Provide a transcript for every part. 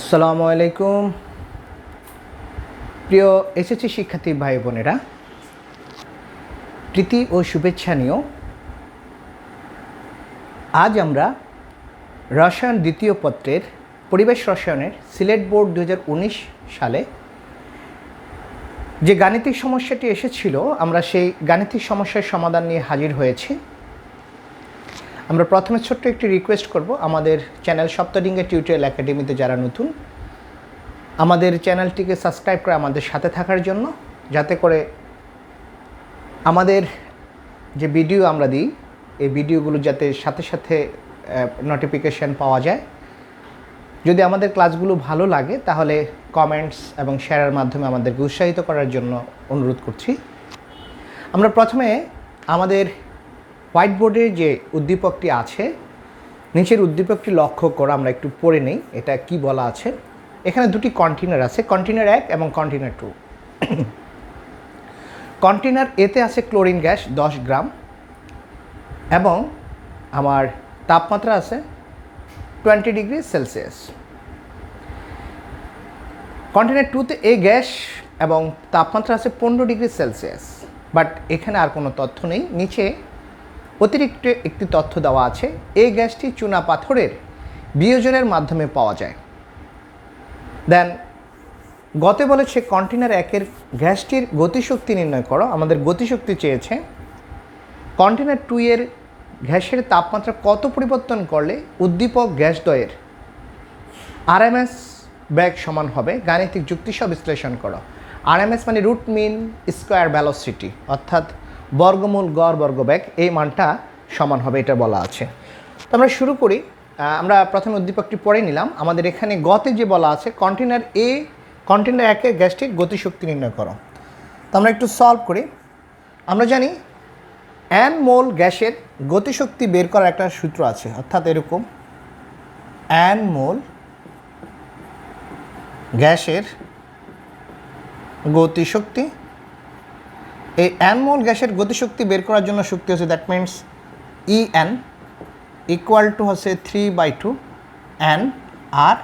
আসসালামু আলাইকুম। প্রিয় এসএসসি শিক্ষার্থী ভাই বোনেরা, প্রীতি ও শুভেচ্ছা নিয়েও আজ আমরা রসায়ন দ্বিতীয় পত্রের, পরিবেশ রসায়নের সিলেট বোর্ড দু হাজার উনিশ সালে যে গাণিতিক সমস্যাটি এসেছিল, আমরা সেই গাণিতিক সমস্যার সমাধান নিয়ে হাজির হয়েছি। আমরা প্রথমে ছোট্ট একটি রিকোয়েস্ট করব আমাদের চ্যানেল সপ্তডিঙ্গা টিউটোরিয়াল একাডেমিতে যারা নতুন, আমাদের চ্যানেলটিকে সাবস্ক্রাইব করে আমাদের সাথে থাকার জন্য, যাতে করে আমাদের যে ভিডিও আমরা দিই, এই ভিডিওগুলো যাতে সাথে সাথে নোটিফিকেশান পাওয়া যায়। যদি আমাদের ক্লাসগুলো ভালো লাগে, তাহলে কমেন্টস এবং শেয়ারের মাধ্যমে আমাদেরকে উৎসাহিত করার জন্য অনুরোধ করছি। আমরা প্রথমে আমাদের হোয়াইট বোর্ডে যে উদ্দীপকটি আছে, নিচের উদ্দীপকটি লক্ষ্য করে আমরা একটু পড়ে নেই, এটা কি বলা আছে? এখানে দুটি কন্টেনার আছে কন্টেনার এক এবং কন্টেনার টু কন্টেনার এতে আছে ক্লোরিন গ্যাস দশ গ্রাম, এবং আমার তাপমাত্রা আছে টোয়েন্টি ডিগ্রি সেলসিয়াস কন্টেনার টুতে এই গ্যাস এবং তাপমাত্রা আছে পনেরো ডিগ্রি সেলসিয়াস বাট এখানে আর কোনো তথ্য নেই, নিচে অতিরিক্ত একটি তথ্য দেওয়া আছে, এই গ্যাসটি চুনা পাথরের বিয়োজনের মাধ্যমে পাওয়া যায়। দেন গতে বলেছে কন্টেনার একের গ্যাসটির গতিশক্তি নির্ণয় করো। আমাদের গতিশক্তি চেয়েছে কন্টেনার টু এর গ্যাসের তাপমাত্রা কত পরিবর্তন করলে উদ্দীপক গ্যাসদ্বয়ের আরএমএস ব্যাগ সমান হবে? গাণিতিক যুক্তিসহ বিশ্লেষণ করো। আরএমএস মানে রুট মিন স্কোয়ার ভ্যালোসিটি, অর্থাৎ বর্গমূল গড় বর্গ ব্যাগ এই মানটা সমান হবে, এটা বলা আছে। তো আমরা শুরু করি। আমরা প্রথমে উদ্দীপকটি পড়ে নিলাম। আমাদের এখানে গতে যে বলা আছে কন্টেনার এ কন্টেনার একের গ্যাসটির গতিশক্তি নির্ণয় করো। তো আমরা একটু সলভ করি। আমরা জানি অ্যান মোল গ্যাসের গতিশক্তি বের করার একটা সূত্র আছে, অর্থাৎ এরকম অ্যান মোল গ্যাসের গতিশক্তি এই অ্যান মোল গ্যাসের গতিশক্তি বের করার জন্য শক্তি হচ্ছে that means E N equal to হচ্ছে three by two N R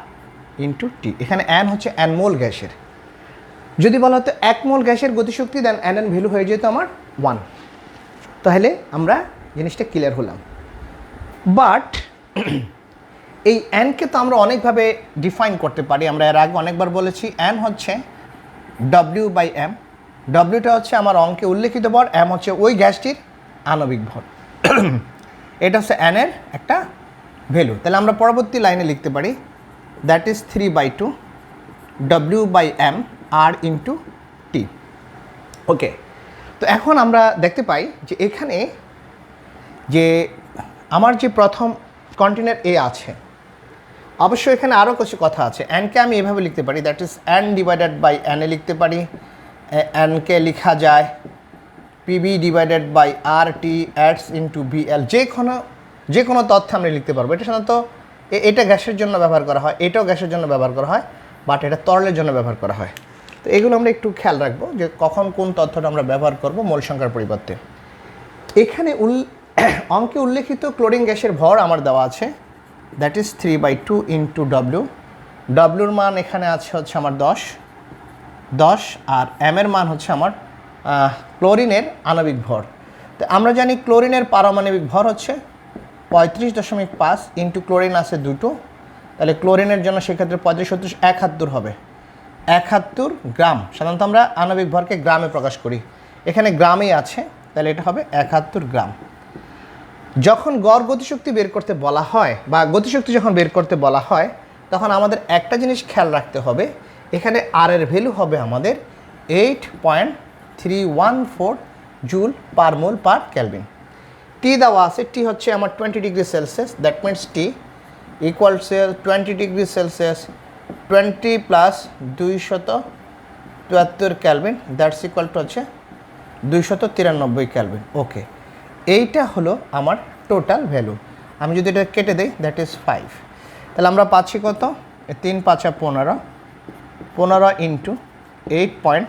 into T এখানে অ্যান হচ্ছে অ্যান মোল গ্যাসের। যদি বলা হতো এক মোল গ্যাসের গতিশক্তি দেন অ্যান এন ভ্যালু হয়ে যেত আমার ওয়ান তাহলে আমরা জিনিসটা ক্লিয়ার হলাম। বাট এই অ্যানকে তো আমরা অনেকভাবে ডিফাইন করতে পারি। আমরা এর আগে অনেকবার বলেছি অ্যান হচ্ছে ডব্লিউ বাই এম ডব্লিউটা হচ্ছে আমার অঙ্কে উল্লেখিত ভর এম হচ্ছে ওই গ্যাসটির আণবিক ভর এটা হচ্ছে অ্যানের একটা ভ্যালু। তাহলে আমরা পরবর্তী লাইনে লিখতে পারি that is three by two W by M R into T okay তো এখন আমরা দেখতে পাই যে এখানে যে আমার যে প্রথম কন্টেনার এ আছে, অবশ্য এখানে আরও কিছু কথা আছে। অ্যানকে আমি এভাবে লিখতে পারি that is N divided by অ্যানে লিখতে পারি। অ্যানকে লেখা যায়। PB divided by R T adds into BL যে কোনো যে কোনো তথ্য আমরা লিখতে পারব। এটা সাধারণত এটা গ্যাসের জন্য ব্যবহার করা হয়, এটাও গ্যাসের জন্য ব্যবহার করা হয়, বাট এটা তরলের জন্য ব্যবহার করা হয়। তো এগুলো আমরা একটু খেয়াল রাখব যে কখন কোন তথ্যটা আমরা ব্যবহার করব মোল সংখ্যার পরিবর্তে। এখানে উল, অঙ্কে উল্লেখিত ক্লোরিন গ্যাসের ভর আমার দেওয়া আছে। That is three by two into W ডব্লিউর মান এখানে আছে হচ্ছে আমার দশ। দশ আর এম এর মান হচ্ছে আমার ক্লোরিনের আণবিক ভর। তো আমরা জানি ক্লোরিনের পারমাণবিক ভর হচ্ছে পঁয়ত্রিশ দশমিক পাঁচ ইন্টু ক্লোরিন আছে দুটো। তাহলে ক্লোরিনের জন্য সেক্ষেত্রে পঁয়ত্রিশ সত্তর একাত্তর হবে। একাত্তর গ্রাম, সাধারণত আমরা আণবিক ভরকে গ্রামে প্রকাশ করি। এখানে গ্রামেই আছে, তাহলে এটা হবে একাত্তর গ্রাম। যখন গড় গতিশক্তি বের করতে বলা হয় বা গতিশক্তি যখন বের করতে বলা হয়, তখন আমাদের একটা জিনিস খেয়াল রাখতে হবে এখানে আর এর ভ্যালু হবে আমাদের eight point three one four joule per mole per kelvin T দেওয়া আছে টি হচ্ছে আমার twenty degree Celsius that means T equal twenty degree Celsius twenty plus দুইশত চুয়াত্তর ক্যালভিন দ্যাটস ইকুয়াল টু হচ্ছে দুইশত তিরানব্বই ক্যালভিন ওকে এইটা হলো আমার টোটাল ভ্যালু আমি যদি এটা কেটে দিই দ্যাট ইজ ফাইভ তাহলে আমরা পাচ্ছি কত? তিন পাঁচা পনেরো পনেরো into eight point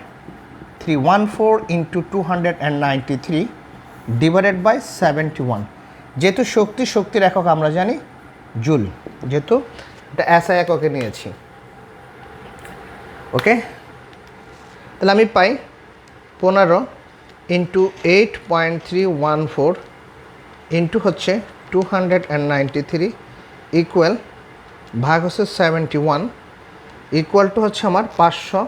three one four into two hundred and ninety three divided by seventy one. যেহেতু শক্তি, শক্তির একক আমরা জানি জুল, যেহেতু এটা এসআই এককে নিয়েছি। ওকে? তাহলে আমি পাই পনেরো into eight point three one four into হচ্ছে two hundred and ninety three equal ভাগ হচ্ছে সেভেন্টি ওয়ান। ইকুয়াল টু হচ্ছে আমার পাঁচশো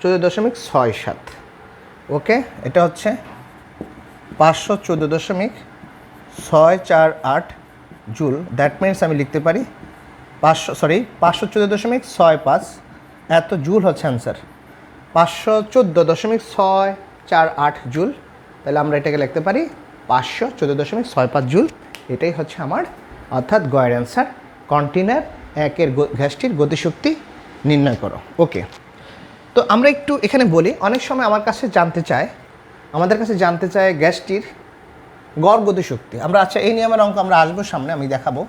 চোদ্দ দশমিক ছয় সাত। ওকে এটা হচ্ছে পাঁচশো চোদ্দ দশমিক ছয় চার আট জুল। দ্যাট মিনস আমি লিখতে পারি পাঁচশো সরি পাঁচশো চোদ্দ দশমিক ছয় পাঁচ। এত জুল হচ্ছে অ্যান্সার পাঁচশো চোদ্দ দশমিক ছয় চার আট জুল। তাহলে আমরা এটাকে লিখতে পারি পাঁচশো চোদ্দ দশমিক ছয় পাঁচ জুল। এটাই হচ্ছে আমার অর্থাৎ গয়ের অ্যান্সার কন্টেনার একের গ্যাসটির গতিশক্তি নির্ণয় করো। ওকে তো আমরা একটু এখানে বলি, অনেক সময় আমার কাছে জানতে চায়, আমাদের কাছে জানতে চায় গ্যাসটির গড় গতিশক্তি আমরা আচ্ছা এই নিয়মের অঙ্ক আমরা আসব সামনে, আমি দেখাবো।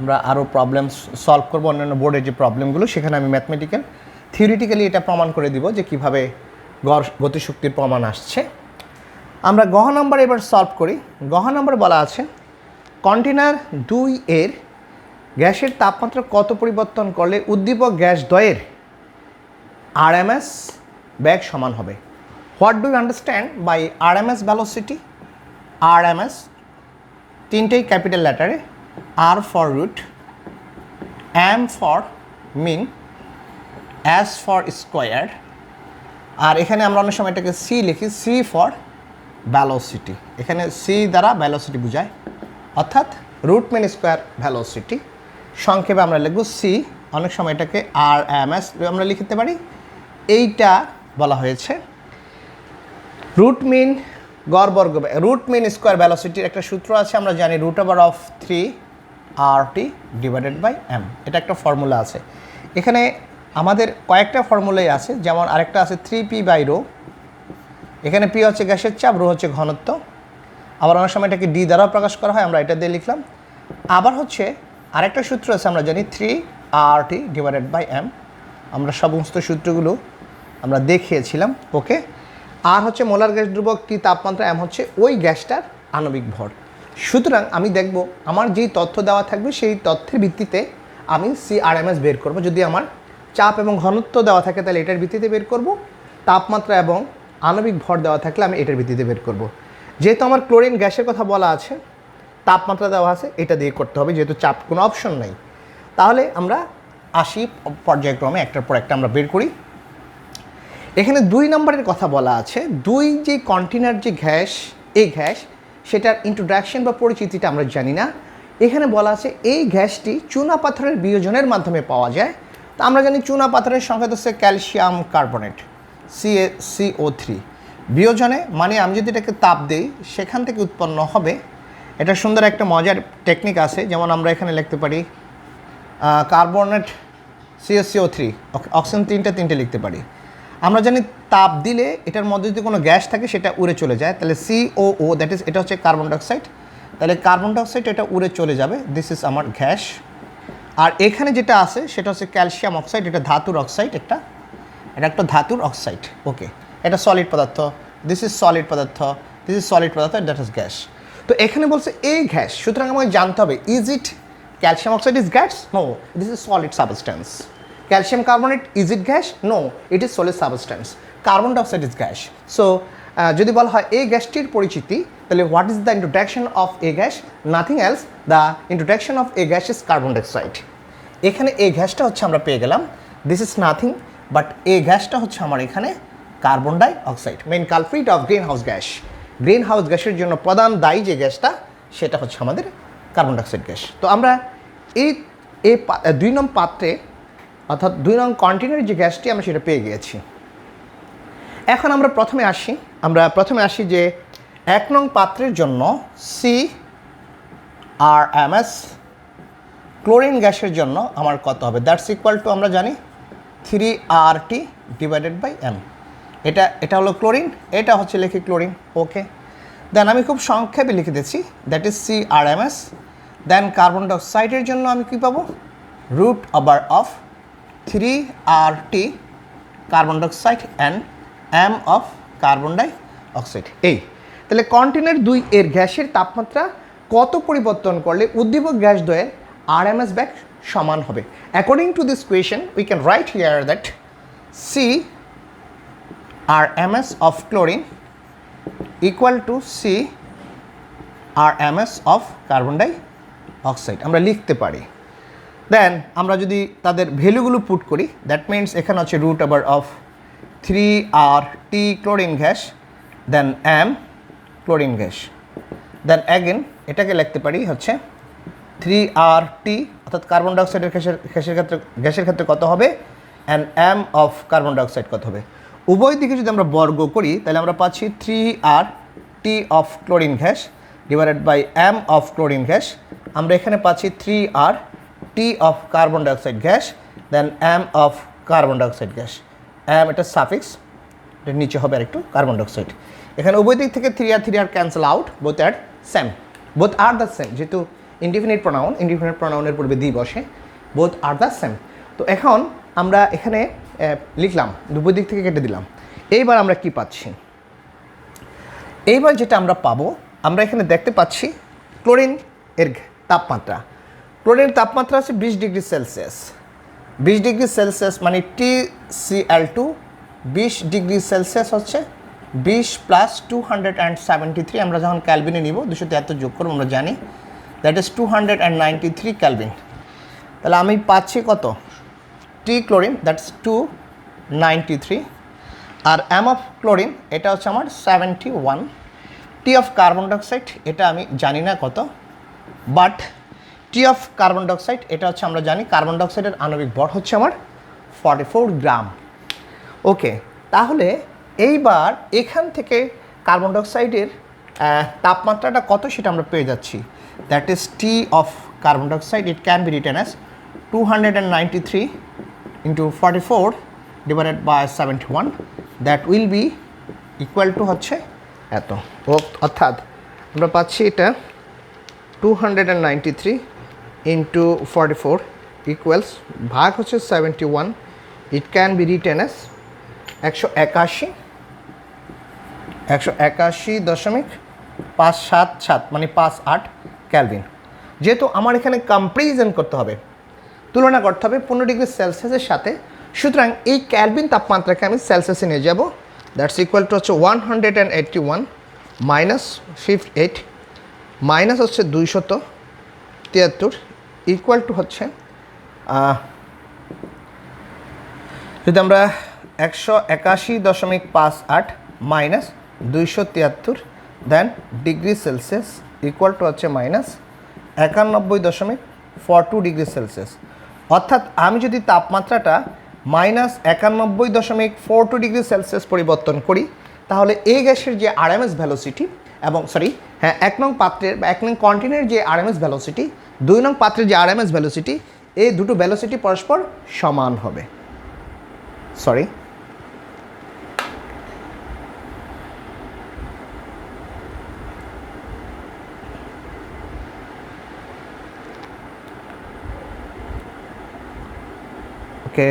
আমরা আরও প্রবলেম সলভ করব, অন্যান্য বোর্ডের যে প্রবলেমগুলো সেখানে আমি ম্যাথমেটিক্যাল থিওরিটিক্যালি এটা প্রমাণ করে দিব যে কীভাবে গড় গতিশক্তির প্রমাণ আসছে। আমরা গহ নাম্বার এবার সলভ করি। গহ নাম্বার বলা আছে কন্টেনার দুই এর গ্যাসের তাপমাত্রা কত পরিবর্তন করলে উদ্দীপক গ্যাস দ্বয়ের আরএমএস ব্যাগ সমান হবে? What do you understand by RMS velocity RMS, তিনটেই capital লেটারে R for root M for mean S for square আর এখানে আমরা অনেক সময় এটাকে সি লিখি সি ফর ভ্যালোসিটি এখানে সি দ্বারা ভ্যালোসিটি বোঝায়। অর্থাৎ রুট মিন স্কোয়ার ভ্যালোসিটি সংক্ষেপে আমরা লিখব সি অনেক সময় এটাকে আর এম এস আমরা লিখতে পারি। এইটা বলা হয়েছে রুট মিন গড় বর্গ রুট মিন স্কোয়ার ভ্যালোসিটির একটা সূত্র আছে, আমরা জানি root over of three R T divided by M এটা একটা ফর্মুলা আছে। এখানে আমাদের কয়েকটা ফর্মুলাই আছে, যেমন আরেকটা আছে থ্রি পি বাই রো এখানে পি হচ্ছে গ্যাসের চাপ রো হচ্ছে ঘনত্ব। আবার অনেক সময় এটাকে ডি দ্বারাও প্রকাশ করা হয়, আমরা এটা দিয়ে লিখলাম। আবার হচ্ছে আরেকটা সূত্র আছে, আমরা জানি three R T divided by M আমরা সমস্ত সূত্রগুলো আমরা দেখিয়েছিলাম ওকে আর হচ্ছে মোলার গ্যাস ধ্রুবক টি তাপমাত্রা এম হচ্ছে ওই গ্যাসটার আণবিক ভর। সুতরাং আমি দেখব, আমার যেই তথ্য দেওয়া থাকবে, সেই তথ্যের ভিত্তিতে আমি সি আর এম এস বের করব। যদি আমার চাপ এবং ঘনত্ব দেওয়া থাকে, তাহলে এটার ভিত্তিতে বের করব। তাপমাত্রা এবং আণবিক ভর দেওয়া থাকলে আমি এটার ভিত্তিতে বের করব। যেহেতু আমার ক্লোরিন গ্যাসের কথা বলা আছে তাপমাত্রা দেওয়া আছে, এটা দিয়ে করতে হবে, যেহেতু চাপ কোনো অপশন নেই। তাহলে আমরা আসি পর্যায়ক্রমে, একটার পর একটা আমরা বের করি। এখানে দুই নম্বরের কথা বলা আছে, দুই যে কন্টেনার যে গ্যাস, এই গ্যাস, সেটার ইন্ট্রোডাকশন বা পরিচিতিটা আমরা জানি না। এখানে বলা আছে, এই গ্যাসটি চুনা পাথরের বিয়োজনের মাধ্যমে পাওয়া যায়। তো আমরা জানি চুনা পাথরের সংখ্যা হচ্ছে calcium carbonate C CO three বিয়োজনে মানে আমি যদি এটাকে তাপ দিই, সেখান থেকে উৎপন্ন হবে এটা সুন্দর একটা মজার টেকনিক আছে, যেমন আমরা এখানে লিখতে পারি কার্বনেট সিএসিও থ্রি অক্সিজেন তিনটে তিনটে লিখতে পারি। আমরা জানি তাপ দিলে এটার মধ্যে যদি কোনো গ্যাস থাকে সেটা উড়ে চলে যায়, তাহলে সিও ও দ্যাট ইজ এটা হচ্ছে কার্বন ডাইঅক্সাইড তাহলে কার্বন ডাইঅক্সাইড এটা উড়ে চলে যাবে দিস ইজ আমার গ্যাস। আর এখানে যেটা আছে, সেটা হচ্ছে ক্যালসিয়াম অক্সাইড এটা ধাতুর অক্সাইড একটা। এটা একটা ধাতুর অক্সাইড ওকে এটা সলিড পদার্থ দিস ইজ সলিড পদার্থ দিস ইজ সলিড পদার্থ দ্যাট ইজ গ্যাস তো এখানে বলছে এই গ্যাস, সুতরাং আমাকে জানতে হবে is it calcium oxide is gas no this is solid substance calcium carbonate is it gas no it is solid substance carbon dioxide is gas so যদি বলা হয় এই গ্যাসটির পরিচিতি, তাহলে what is the introduction of a gas nothing else the introduction of a gas is carbon dioxide এখানে এই গ্যাসটা হচ্ছে আমরা পেয়ে গেলাম। দিস ইজ নাথিং বাট এই গ্যাসটা হচ্ছে আমার এখানে carbon dioxide main culprit of greenhouse gas greenhouse গ্যাসের জন্য প্রধান দায়ী যে গ্যাসটা, সেটা হচ্ছে আমাদের কার্বন ডাইঅক্সাইড গ্যাস। তো আমরা এই এই দুই নং পাত্রে, অর্থাৎ দুই নং কন্টেনারের যে গ্যাসটি আমরা সেটা পেয়ে গিয়েছি। এখন আমরা প্রথমে আসি, আমরা প্রথমে আসি যে এক নং পাত্রের জন্য C R M S chlorine গ্যাসের জন্য আমার কত হবে? দ্যাটস ইকুয়াল টু আমরা জানি three R T divided by M এটা এটা হলো ক্লোরিন, এটা হচ্ছে লিখি ক্লোরিন, ওকে। দেন আমি খুব সংক্ষেপে লিখে দিচ্ছি that is C R M S then carbon ডাইঅক্সাইডের জন্য আমি কী পাবো? Root over of three R T carbon dioxide and M of carbon dioxide এই, তাহলে কন্টেনার দুই এর গ্যাসের তাপমাত্রা কত পরিবর্তন করলে উদ্দীপক গ্যাস দ্বয়ের আর এম এস ব্যাগ সমান হবে? According to this equation we can write here that C equal to C R M S of carbon die oxide আমরা লিখতে পারি। দেন আমরা যদি তাদের ভ্যালুগুলো পুট করি দ্যাট মিনস এখানে হচ্ছে রুট আবার of three R T chlorine gas then M chlorine gas then again এটাকে লিখতে পারি হচ্ছে থ্রি আর টি অর্থাৎ কার্বন ডাইঅক্সাইডের গ্যাসের গ্যাসের ক্ষেত্রে গ্যাসের ক্ষেত্রে কত হবে? And M of carbon dioxide কত হবে? উভয় দিকে যদি আমরা বর্গ করি, তাহলে আমরা পাচ্ছি three R T of chlorine gas divided by M of chlorine gas আমরা এখানে পাচ্ছি three R T of carbon dioxide gas then M of carbon dioxide gas M এটা সাফিক্স এটার নিচে হবে আরেকটু কার্বন ডাইঅক্সাইড এখানে উভয় দিক থেকে three R three R cancel out both are same both are the same যেহেতু ইনডিফিনিট প্রোনাউন ইনডিফিনিট প্রোনাউনের পূর্বে দি বসে বোথ আর দ্য সেম তো এখন আমরা এখানে লিখলাম, দুপুর দিক থেকে কেটে দিলাম। এইবার আমরা কি পাচ্ছি? এইবার যেটা আমরা পাবো, আমরা এখানে দেখতে পাচ্ছি ক্লোরিন এর তাপমাত্রা। ক্লোরিনের তাপমাত্রা আছে বিশ ডিগ্রি সেলসিয়াস। বিশ ডিগ্রি সেলসিয়াস মানে টি সি এল টু, বিশ ডিগ্রি সেলসিয়াস হচ্ছে বিশ plus two hundred and seventy three. আমরা যখন ক্যালভিনে নিব দুশো তিয়াত্তর যোগ করব, আমরা জানি। That is two hundred and ninety three kelvin. তাহলে আমি পাচ্ছি কত? T chlorine that's two ninety three R M of chlorine এটা হচ্ছে আমার seventy one T of carbon dioxide এটা আমি জানি না কত। But T of carbon dioxide এটা হচ্ছে আমরা জানি কার্বন ডাইঅক্সাইডের আণবিক ভর হচ্ছে আমার ফর্টি ফোর গ্রাম। ওকে তাহলে এইবার এখান থেকে কার্বন ডাইঅক্সাইডের তাপমাত্রাটা কত সেটা আমরা পেয়ে যাচ্ছি। That is T of carbon dioxide it can be written as two hundred and ninety three four divided by seventy one that will be equal to হচ্ছে এত। অর্থাৎ আমরা পাচ্ছি এটা two hundred and ninety three into forty four equals ভাগ হচ্ছে seventy one it can be written as একশো একাশি একশো একাশি দশমিক পাঁচ সাত সাত মানে পাঁচ আট ক্যালভিন যেহেতু আমার এখানে কম্পারিজন করতে হবে তুলনা করতে হবে পনেরো ডিগ্রি সেলসিয়াসের সাথে। সুতরাং এই ক্যালভিন তাপমাত্রাকে আমি সেলসিয়াসে নিয়ে যাব। দ্যাটস ইকুয়াল টু হচ্ছে one hundred and eighty one minus fifty eight minus হচ্ছে দুইশত তিয়াত্তর ইকুয়াল টু হচ্ছে যদি আমরা একশো একাশি দশমিক পাঁচ আট মাইনাস দুইশো তিয়াত্তর then degree Celsius equal to হচ্ছে মাইনাস একানব্বই দশমিক ফর টু ডিগ্রি সেলসিয়াস অর্থাৎ আমি যদি তাপমাত্রাটা মাইনাস একানব্বই দশমিক ফোর টু ডিগ্রি সেলসিয়াস পরিবর্তন করি, তাহলে এই গ্যাসের যে আরএমএস ভ্যালোসিটি এবং সরি হ্যাঁ এক নং পাত্রের বা এক নং কন্টিনের যে আরএমএস ভ্যালোসিটি, দুই নং পাত্রের যে আরএমএস ভ্যালোসিটি, এই দুটো ভ্যালোসিটি পরস্পর সমান হবে। Sorry okay.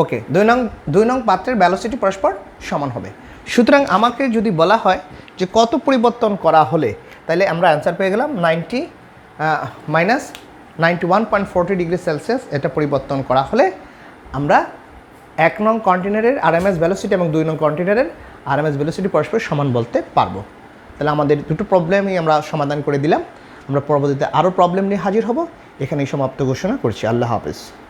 ওকে, দুই নং দুই নং পাত্রের ভ্যালোসিটি পরস্পর সমান হবে। সুতরাং আমাকে যদি বলা হয় যে কত পরিবর্তন করা হলে তাহলে আমরা অ্যান্সার পেয়ে গেলাম ninety minus ninety one point forty degree Celsius এটা পরিবর্তন করা হলে আমরা এক নং কন্টেনারের আরএমএস ভ্যালোসিটি এবং দুই নং কন্টেনারের আরএমএস ভ্যালোসিটি পরস্পর সমান বলতে পারব। তাহলে আমাদের দুটো প্রবলেমই আমরা সমাধান করে দিলাম। আমরা পরবর্তীতে আরও প্রবলেম নিয়ে হাজির হব। এখানেই সমাপ্ত ঘোষণা করছি। আল্লাহ হাফিজ।